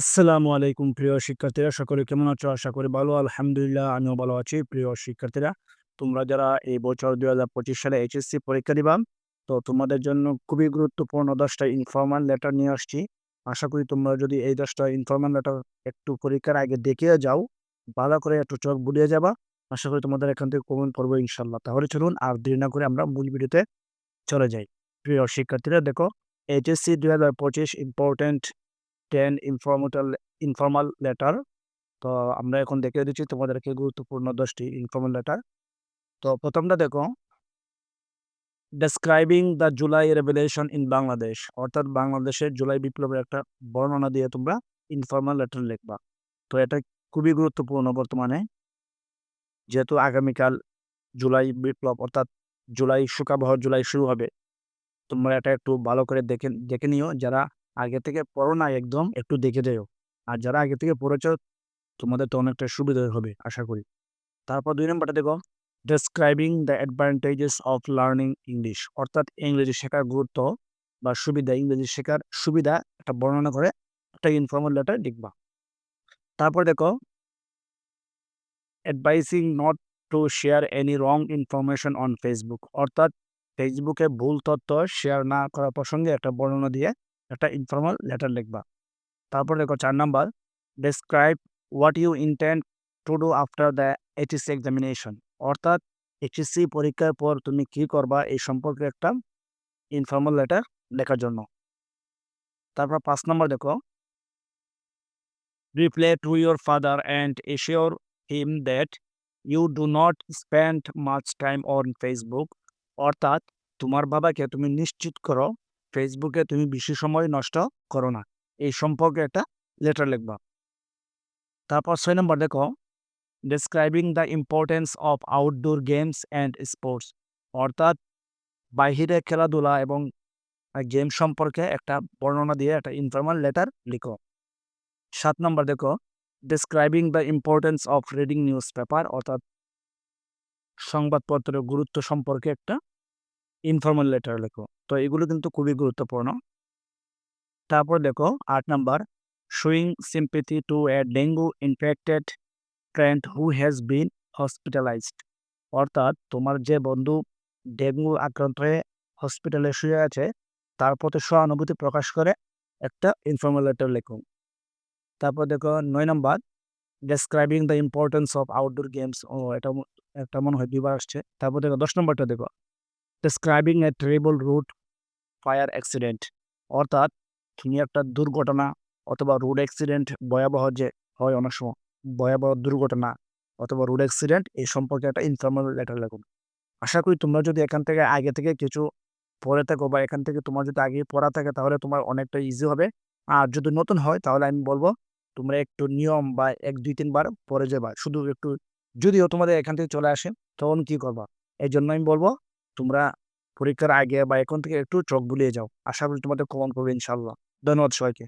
আসসালামু আলাইকুম, প্রিয় শিক্ষার্থীরা। সকলে কেমন আছো? আশা করি ভালো, আলহামদুলিল্লাহ। আমিও ভালো আছি, প্রিয় শিক্ষার্থীরা। তোমরা যারা এই বছর দুই হাজার পঁচিশ সালে এইচএসসি পরীক্ষা দিবা, তো তোমাদের জন্য খুবই গুরুত্বপূর্ণ দশটা ইনফরমাল লেটার নিয়ে আসছি। আশা করি তোমরা যদি এই দশটা ইনফরমাল লেটার একটু পরীক্ষার আগে দেখে যাও, ভালো করে একটু চোখ বুলিয়ে যাবা। আশা করি তোমাদের এখান থেকে কমন পড়ব ইনশাল্লাহ তাহলে চলুন আর দেরি না করে আমরা মূল ভিডিওতে চলে যাই। প্রিয় শিক্ষার্থীরা, দেখো এইচএসসি দুই হাজার পঁচিশ ইম্পর্টেন্ট টেন ইনফরমেটাল ইনফর্মাল লেটার তো আমরা এখন দেখে দিচ্ছি তোমাদেরকে গুরুত্বপূর্ণ দশটি ইনফর্মাল লেটার তো প্রথমটা দেখো। Describing the July revelation in Bangladesh অর্থাৎ বাংলাদেশের জুলাই বিপ্লবের একটা বর্ণনা দিয়ে তোমরা ইনফর্মাল লেটার লিখবা। তো এটা খুবই গুরুত্বপূর্ণ বর্তমানে। যেহেতু আগামীকাল জুলাই বিপ্লব, অর্থাৎ জুলাই সুখাবহ জুলাই শুরু হবে। তোমরা এটা একটু ভালো করে দেখে দেখে নিও। যারা আগে থেকে পড়ো না একদম, একটু দেখে যাও। আর যারা আগে থেকে পড়েছ, তোমাদের তো অনেকটা সুবিধা হবে, আশা করি। তারপর দুই নম্বরটা দেখো। Describing the advantages of learning English অর্থাৎ ইংরেজি শেখার গুরুত্ব বা সুবিধা, ইংরেজি শেখার সুবিধা একটা বর্ণনা করে, একটা ইনফর্মাল লেটার লিখবা। তারপর দেখো। Advising not to share any wrong information on Facebook অর্থাৎ ফেসবুকে ভুল তথ্য শেয়ার না করার প্রসঙ্গে একটা বর্ণনা দিয়ে একটা ইনফর্মাল লেটার লিখবা। তারপর দেখো চার number describe what you intend to do after the HSC examination অর্থাৎ এইচএসসি পরীক্ষার পর তুমি কি করবা এই সম্পর্কে একটা ইনফর্মাল লেটার লেখার জন্য। তারপর পাঁচ নম্বর দেখো reply to your father and assure him that you do not spend much time on Facebook অর্থাৎ তোমার বাবাকে তুমি নিশ্চিত করো ফেসবুকে তুমি বেশি সময় নষ্ট করো না। এই সম্পর্কে একটা লেটার লিখবা। তারপর ছয় নম্বর দেখো describing the importance of outdoor games and sports অর্থাৎ বাহিরে খেলাধুলা এবং গেম সম্পর্কে একটা বর্ণনা দিয়ে একটা ইনফর্মাল লেটার লিখো। সাত নম্বর দেখো describing the importance of reading newspaper অর্থাৎ সংবাদপত্রের গুরুত্ব সম্পর্কে একটা ইনফর্মাল লেটার লেখো। তো এগুলো কিন্তু খুবই গুরুত্বপূর্ণ। তারপর দেখো, আট number showing sympathy to a dengue infected friend who has been hospitalised অর্থাৎ তোমার যে বন্ধু ডেঙ্গু আক্রান্ত হয়ে হসপিটালে শুয়ে আছে, তার প্রতি সহানুভূতি প্রকাশ করে একটা ইনফর্মাল লেটার লেখো। তারপর দেখো, নয় number describing the importance of outdoor games ও, এটা একটা মনে হয় দুবার আসছে। তারপর দেখো, দশ নম্বরটা দেখো describing a terrible road fire accident অর্থাৎ একটা দুর্ঘটনা অথবা রোড অ্যাক্সিডেন্ট ভয়াবহ যে হয় অনেক সময়, ভয়াবহ দুর্ঘটনা অথবা রোড অ্যাক্সিডেন্ট এই সম্পর্কে একটা ইনফর্মাল লেটার লিখুন। আশা করি তোমরা যদি এখান থেকে আগে থেকে কিছু পড়ে থাকো বা এখান থেকে তোমার যদি আগে পড়া থাকে তাহলে তোমার অনেকটা ইজি হবে। আর যদি নতুন হয় তাহলে আমি বলব তোমরা একটু নিয়ম বা এক দুই তিনবার পরে যাবা। শুধু একটু যদিও তোমাদের এখান থেকে চলে আসে তখন কি করবা? এই জন্য আমি বলব তোমরা পরীক্ষার আগে বা এখন থেকে একটু চোখ বুলিয়ে যাও। আশা করি তোমাদের কমন করবে ইনশাল্লাহ। ধন্যবাদ সবাইকে।